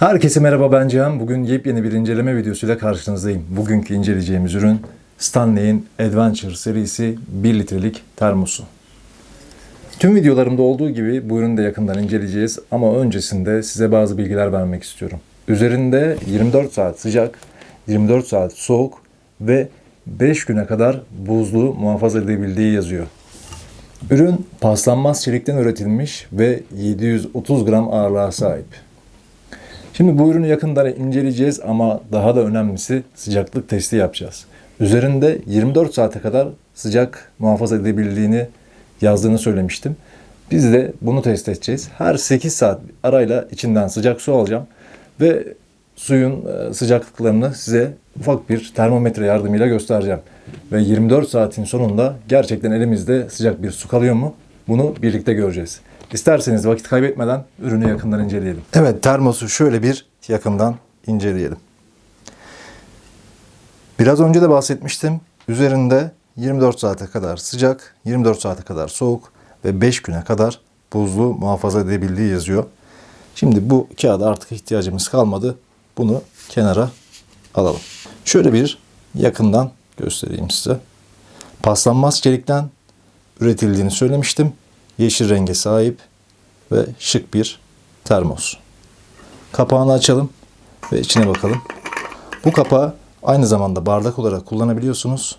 Herkese merhaba ben Cihan. Bugün yepyeni bir inceleme videosuyla karşınızdayım. Bugünkü inceleyeceğimiz ürün Stanley'in Adventure serisi 1 litrelik termosu. Tüm videolarımda olduğu gibi bu ürünü de yakından inceleyeceğiz ama öncesinde size bazı bilgiler vermek istiyorum. Üzerinde 24 saat sıcak, 24 saat soğuk ve 5 güne kadar buzluğu muhafaza edebildiği yazıyor. Ürün paslanmaz çelikten üretilmiş ve 730 gram ağırlığa sahip. Şimdi bu ürünü yakından inceleyeceğiz ama daha da önemlisi sıcaklık testi yapacağız. Üzerinde 24 saate kadar sıcak muhafaza edebildiğini yazdığını söylemiştim. Biz de bunu test edeceğiz. Her 8 saat arayla içinden sıcak su alacağım ve suyun e, sıcaklıklarını size ufak bir termometre yardımıyla göstereceğim. Ve 24 saatin sonunda gerçekten elimizde sıcak bir su kalıyor mu? Bunu birlikte göreceğiz. İsterseniz vakit kaybetmeden ürünü yakından inceleyelim. Evet, termosu şöyle bir yakından inceleyelim. Biraz önce de bahsetmiştim. Üzerinde 24 saate kadar sıcak, 24 saate kadar soğuk ve 5 güne kadar buzlu muhafaza edebildiği yazıyor. Şimdi bu kağıda artık ihtiyacımız kalmadı. Bunu kenara alalım. Şöyle bir yakından göstereyim size. Paslanmaz çelikten üretildiğini söylemiştim. Yeşil renge sahip ve şık bir termos. Kapağını açalım ve içine bakalım. Bu kapağı aynı zamanda bardak olarak kullanabiliyorsunuz.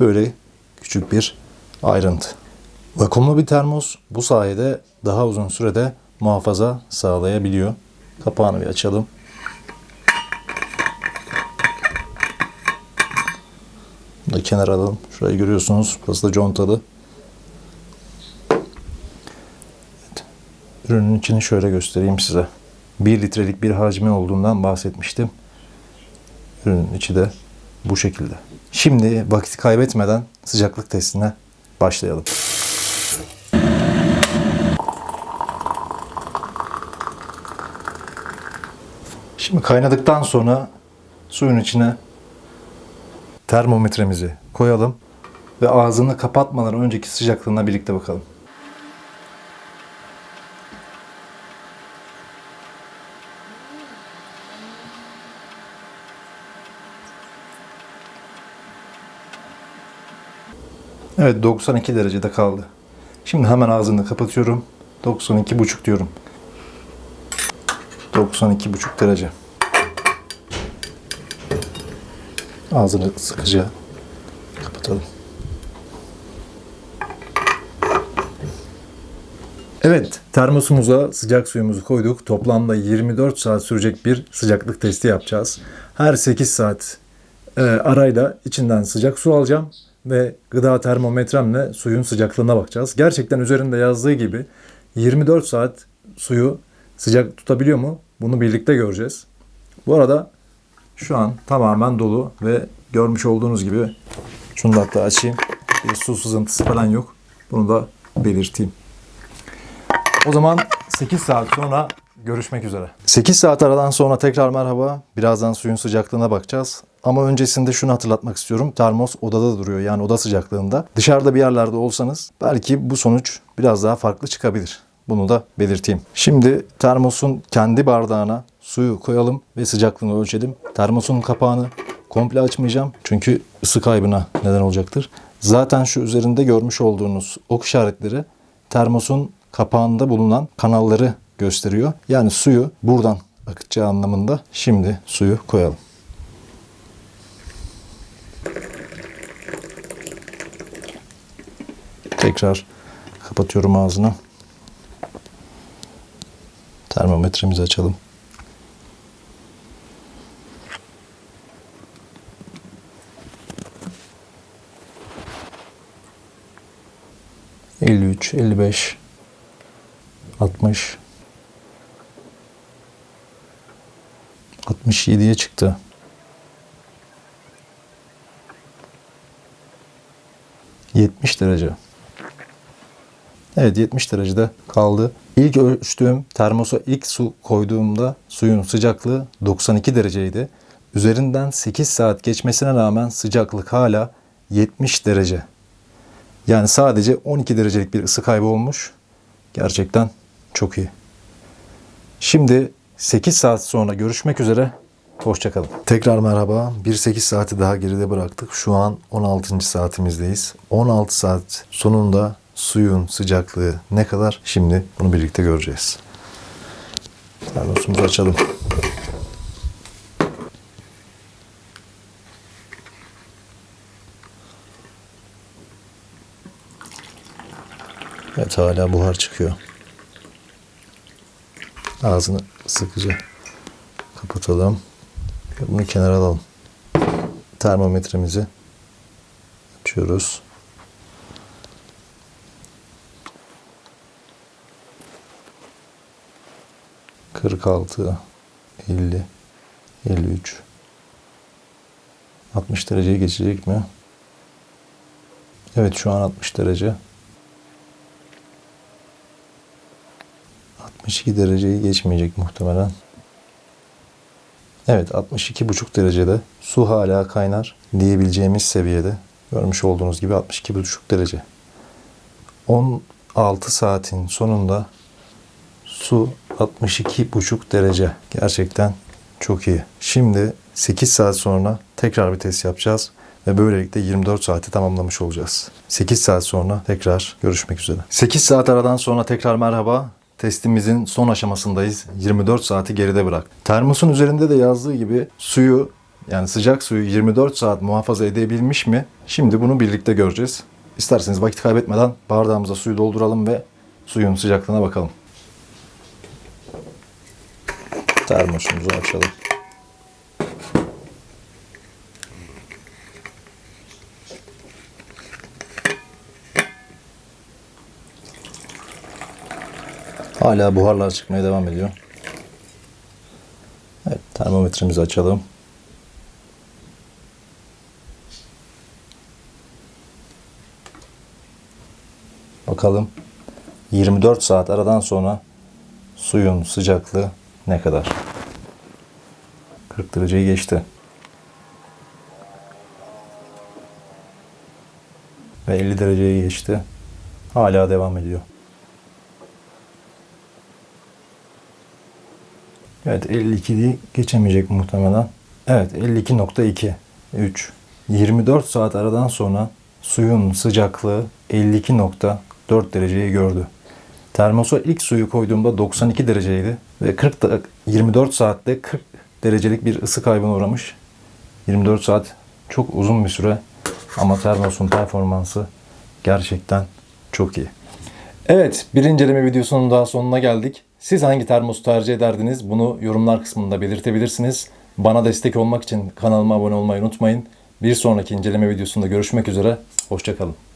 Böyle küçük bir ayrıntı. Vakumlu bir termos bu sayede daha uzun sürede muhafaza sağlayabiliyor. Kapağını bir açalım. Bunu da kenara alalım. Şurayı görüyorsunuz. Burası da contalı. Ürünün içini şöyle göstereyim size. 1 litrelik bir hacmi olduğundan bahsetmiştim. Ürünün içi de bu şekilde. Şimdi vakit kaybetmeden sıcaklık testine başlayalım. Şimdi kaynadıktan sonra suyun içine termometremizi koyalım ve ağzını kapatmadan önceki sıcaklığına birlikte bakalım. Evet 92 derecede kaldı. Şimdi hemen ağzını kapatıyorum. 92,5 diyorum. 92,5 derece. Ağzını sıkıca kapatalım. Evet, termosumuza sıcak suyumuzu koyduk. Toplamda 24 saat sürecek bir sıcaklık testi yapacağız. Her 8 saat e, arayla içinden sıcak su alacağım ve gıda termometremle suyun sıcaklığına bakacağız. Gerçekten üzerinde yazdığı gibi 24 saat suyu sıcak tutabiliyor mu? Bunu birlikte göreceğiz. Bu arada şu an tamamen dolu ve görmüş olduğunuz gibi şunu da hatta açayım. Bir su sızıntısı falan yok. Bunu da belirteyim. O zaman 8 saat sonra görüşmek üzere. 8 saat aradan sonra tekrar merhaba. Birazdan suyun sıcaklığına bakacağız. Ama öncesinde şunu hatırlatmak istiyorum. Termos odada duruyor yani oda sıcaklığında. Dışarıda bir yerlerde olsanız belki bu sonuç biraz daha farklı çıkabilir. Bunu da belirteyim. Şimdi termosun kendi bardağına suyu koyalım ve sıcaklığını ölçelim. Termosun kapağını komple açmayacağım. Çünkü ısı kaybına neden olacaktır. Zaten şu üzerinde görmüş olduğunuz ok işaretleri termosun kapağında bulunan kanalları gösteriyor. Yani suyu buradan akıtacağı anlamında. Şimdi suyu koyalım. Tekrar kapatıyorum ağzını. Termometremizi açalım. Elli üç, elli beş, altmış, altmış yediye çıktı. Yetmiş derece. Evet 70 derecede kaldı. İlk ölçtüğüm termosa ilk su koyduğumda suyun sıcaklığı 92 dereceydi. Üzerinden 8 saat geçmesine rağmen sıcaklık hala 70 derece. Yani sadece 12 derecelik bir ısı kaybı olmuş. Gerçekten çok iyi. Şimdi 8 saat sonra görüşmek üzere. Hoşçakalın. Tekrar merhaba. Bir 8 saati daha geride bıraktık. Şu an 16. saatimizdeyiz. 16 saat sonunda suyun sıcaklığı ne kadar? Şimdi bunu birlikte göreceğiz. Termosumuzu açalım. Evet hala buhar çıkıyor. Ağzını sıkıca kapatalım. Bunu kenara alalım. Termometremizi açıyoruz. Kırk altı, elli, elli üç. 60 dereceyi geçecek mi? Evet şu an 60 derece. 62 dereceyi geçmeyecek muhtemelen. Evet 62,5 derecede su hala kaynar diyebileceğimiz seviyede. Görmüş olduğunuz gibi 62,5 derece. 16 saatin sonunda su 62,5 derece. Gerçekten çok iyi. Şimdi 8 saat sonra tekrar bir test yapacağız ve böylelikle 24 saati tamamlamış olacağız. 8 saat sonra tekrar görüşmek üzere. 8 saat aradan sonra tekrar merhaba. Testimizin son aşamasındayız. 24 saati geride bırak. Termosun üzerinde de yazdığı gibi suyu yani sıcak suyu 24 saat muhafaza edebilmiş mi? Şimdi bunu birlikte göreceğiz. İsterseniz vakit kaybetmeden bardağımıza suyu dolduralım ve suyun sıcaklığına bakalım. Termosumuzu açalım. Hala buharlar çıkmaya devam ediyor. Evet, termometremizi açalım. Bakalım 24 saat aradan sonra suyun sıcaklığı ne kadar? 40 dereceyi geçti. Ve 50 dereceyi geçti. Hala devam ediyor. Evet 52'yi geçemeyecek muhtemelen. Evet 52.2 3 24 saat aradan sonra suyun sıcaklığı 52.4 dereceyi gördü. Termosa ilk suyu koyduğumda 92 dereceydi ve 40 da, 24 saatte 40 derecelik bir ısı kaybına uğramış. 24 saat çok uzun bir süre ama termosun performansı gerçekten çok iyi. Evet, bir inceleme videosunun daha sonuna geldik. Siz hangi termosu tercih ederdiniz? Bunu yorumlar kısmında belirtebilirsiniz. Bana destek olmak için kanalıma abone olmayı unutmayın. Bir sonraki inceleme videosunda görüşmek üzere. Hoşçakalın.